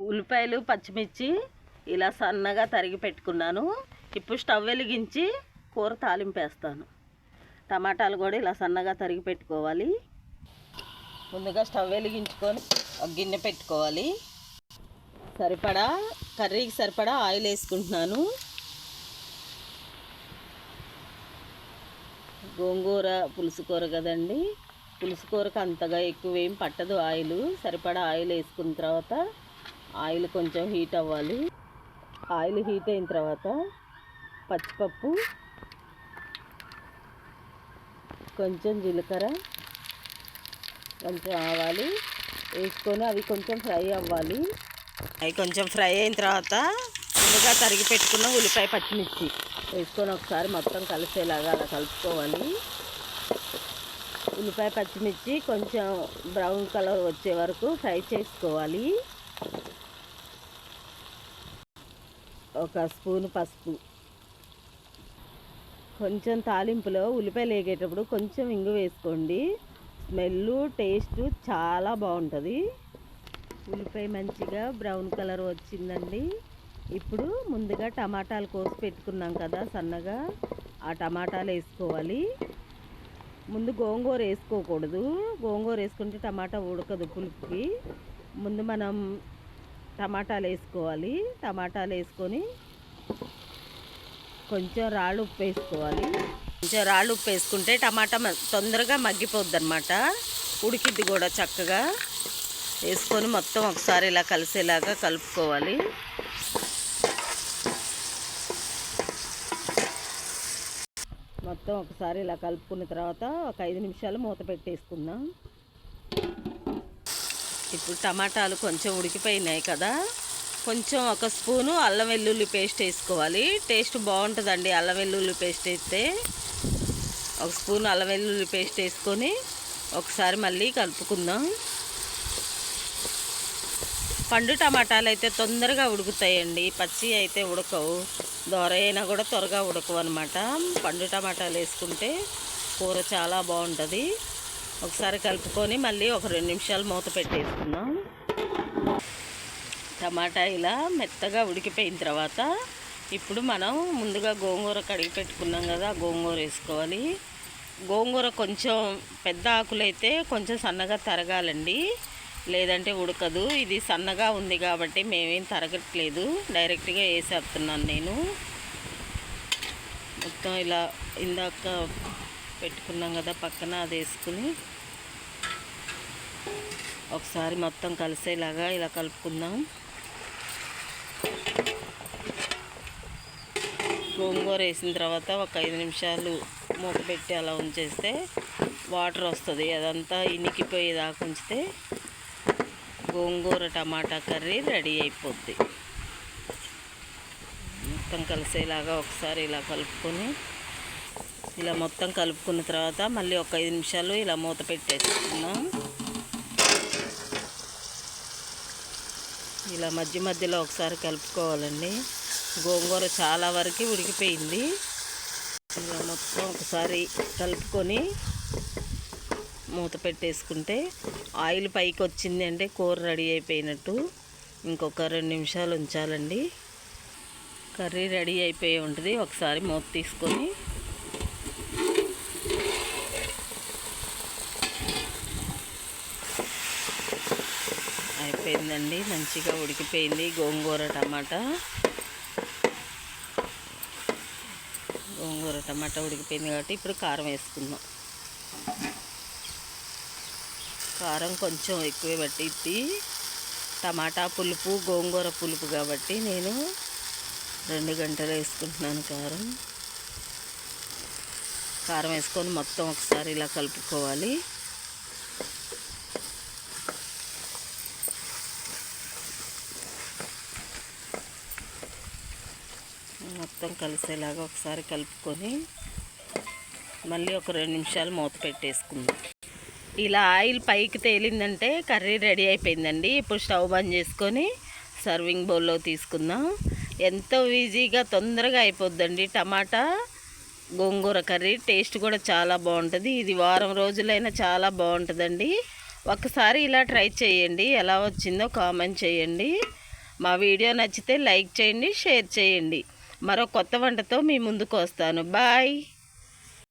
ఉల్లిపాయలు పచ్చిమిర్చి ఇలా సన్నగా తరిగి పెట్టుకున్నాను. ఇప్పుడు స్టవ్ వెలిగించి కూర తాలింపేస్తాను. టమాటాలు కూడా ఇలా సన్నగా తరిగి పెట్టుకోవాలి. ముందుగా స్టవ్ వెలిగించుకొని ఒక గిన్నె పెట్టుకోవాలి. సరిపడా కర్రీకి సరిపడా ఆయిల్ వేసుకుంటున్నాను. గోంగూర పులుసు కూర కదండి. పులుసు కూరకు అంతగా ఎక్కువ ఏం పట్టదు ఆయిల్. సరిపడా ఆయిల్ వేసుకున్న తర్వాత ఆయిల్ కొంచెం హీట్ అవ్వాలి. ఆయిల్ హీట్ అయిన తర్వాత పచ్చిపప్పు కొంచెం జీలకర్ర కొంచెం ఆవాలు వేసుకొని అవి కొంచెం ఫ్రై అవ్వాలి. అవి కొంచెం ఫ్రై అయిన తర్వాత ముందుగా తరిగి పెట్టుకున్న ఉల్లిపాయ పచ్చిమిర్చి వేసుకొని ఒకసారి మొత్తం కలిసేలాగా అలా కలుపుకోవాలి. ఉల్లిపాయ పచ్చిమిర్చి కొంచెం బ్రౌన్ కలర్ వచ్చే వరకు ఫ్రై చేసుకోవాలి. ఒక స్పూన్ పసుపు. కొంచెం తాలింపులో ఉల్లిపాయలు వేగేటప్పుడు కొంచెం ఇంగు వేసుకోండి. స్మెల్ టేస్ట్ చాలా బాగుంటుంది. ఉల్లిపాయ మంచిగా బ్రౌన్ కలర్ వచ్చిందండి. ఇప్పుడు ముందుగా టమాటాలు కోసి పెట్టుకున్నాం కదా సన్నగా. ఆ టమాటాలు వేసుకోవాలి. ముందు గోంగూర వేసుకోకూడదు. గోంగూర వేసుకుంటే టమాటా ఉడకదు పులుపుకి. ముందు మనం టమాటాలు వేసుకోవాలి టమాటాలు వేసుకొని కొంచెం రాళ్ళు ఉప్పు వేసుకోవాలి కొంచెం రాళ్ళు ఉప్పు వేసుకుంటే టమాటా తొందరగా మగ్గిపోద్ది అనమాట ఉడికిద్ది కూడా చక్కగా. వేసుకొని మొత్తం ఒకసారి ఇలా కలిసేలాగా కలుపుకోవాలి. మొత్తం ఒకసారి ఇలా కలుపుకున్న తర్వాత ఒక ఐదు నిమిషాలు మూత పెట్టేసుకుందాం. ఇప్పుడు టమాటాలు కొంచెం ఉడికిపోయినాయి కదా. కొంచెం ఒక స్పూను అల్లం వెల్లుల్లి పేస్ట్ వేసుకోవాలి. టేస్ట్ బాగుంటుందండి అల్లం వెల్లుల్లి పేస్ట్ వేస్తే ఒక స్పూన్ అల్లం వెల్లుల్లి పేస్ట్ వేసుకొని ఒకసారి మళ్ళీ కలుపుకుందాం. పండు టమాటాలు అయితే తొందరగా ఉడుకుతాయండి. పచ్చి అయితే ఉడకవు. దోర అయినా కూడా త్వరగా ఉడకవు అనమాట పండు టమాటాలు వేసుకుంటే కూర చాలా బాగుంటుంది. ఒకసారి కలుపుకొని మళ్ళీ ఒక రెండు నిమిషాలు మూత పెట్టేసుకుందాం టమాటా ఇలా మెత్తగా ఉడికిపోయిన తర్వాత ఇప్పుడు మనం ముందుగా గోంగూర కడిగి పెట్టుకున్నాం కదా గోంగూర వేసుకోవాలి. గోంగూర కొంచెం పెద్ద ఆకులైతే కొంచెం సన్నగా తరగాలండి. లేదంటే ఉడకదు. ఇది సన్నగా ఉంది కాబట్టి మేమేం తరగట్లేదు. డైరెక్ట్గా వేసేస్తున్నాను నేను. మొత్తం ఇలా ఇందాక పెట్టుకున్నాం కదా పక్కన అది వేసుకుని ఒకసారి మొత్తం కలిసేలాగా ఇలా కలుపుకుందాం. గోంగూర వేసిన తర్వాత ఒక ఐదు నిమిషాలు మూత పెట్టి అలా ఉంచేస్తే వాటర్ వస్తుంది. అదంతా ఇనికిపోయేదాకా ఉంచితే గోంగూర టమాటా కర్రీ రెడీ అయిపోద్ది. మొత్తం కలిసేలాగా ఒకసారి ఇలా కలుపుకొని ఇలా మొత్తం కలుపుకున్న తర్వాత మళ్ళీ ఒక ఐదు నిమిషాలు ఇలా మూత పెట్టేసుకున్నాం ఇలా మధ్య మధ్యలో ఒకసారి కలుపుకోవాలండి. గోంగూర చాలా వరకు ఉడికిపోయింది. ఇలా మొత్తం ఒకసారి కలుపుకొని మూత పెట్టేసుకుంటే ఆయిల్ పైకి వచ్చింది అంటే కూర రెడీ అయిపోయినట్టు ఇంకొక రెండు నిమిషాలు ఉంచాలండి. కర్రీ రెడీ అయిపోయి ఉంటుంది. ఒకసారి మూత తీసుకొని అయిపోయిందండి. మంచిగా ఉడికిపోయింది గోంగూర టమాటా. గోంగూర టమాటా ఉడికిపోయింది కాబట్టి ఇప్పుడు కారం వేసుకుందాం. కారం కొంచెం ఎక్కువే పట్టిద్ది. టమాటా పులుపు గోంగూర పులుపు కాబట్టి నేను రెండు గంటలు వేసుకుంటున్నాను కారం. కారం వేసుకొని మొత్తం ఒకసారి ఇలా కలుపుకోవాలి. మొత్తం కలిసేలాగా ఒకసారి కలుపుకొని మళ్ళీ ఒక రెండు నిమిషాలు మూత పెట్టేసుకుందాం. ఇలా ఆయిల్ పైకి తేలిందంటే కర్రీ రెడీ అయిపోయిందండి. ఇప్పుడు స్టవ్ బంద్ చేసుకొని సర్వింగ్ బౌల్లో తీసుకుందాం. ఎంతో ఈజీగా తొందరగా అయిపోద్దండి టమాటా గోంగూర కర్రీ. టేస్ట్ కూడా చాలా బాగుంటుంది. ఇది వారం రోజులైనా చాలా బాగుంటుందండి. ఒకసారి ఇలా ట్రై చేయండి. ఎలా వచ్చిందో కామెంట్ చేయండి. మా వీడియో నచ్చితే లైక్ చేయండి షేర్ చేయండి. మరో కొత్త వంటతో మీ ముందుకు వస్తాను. బాయ్.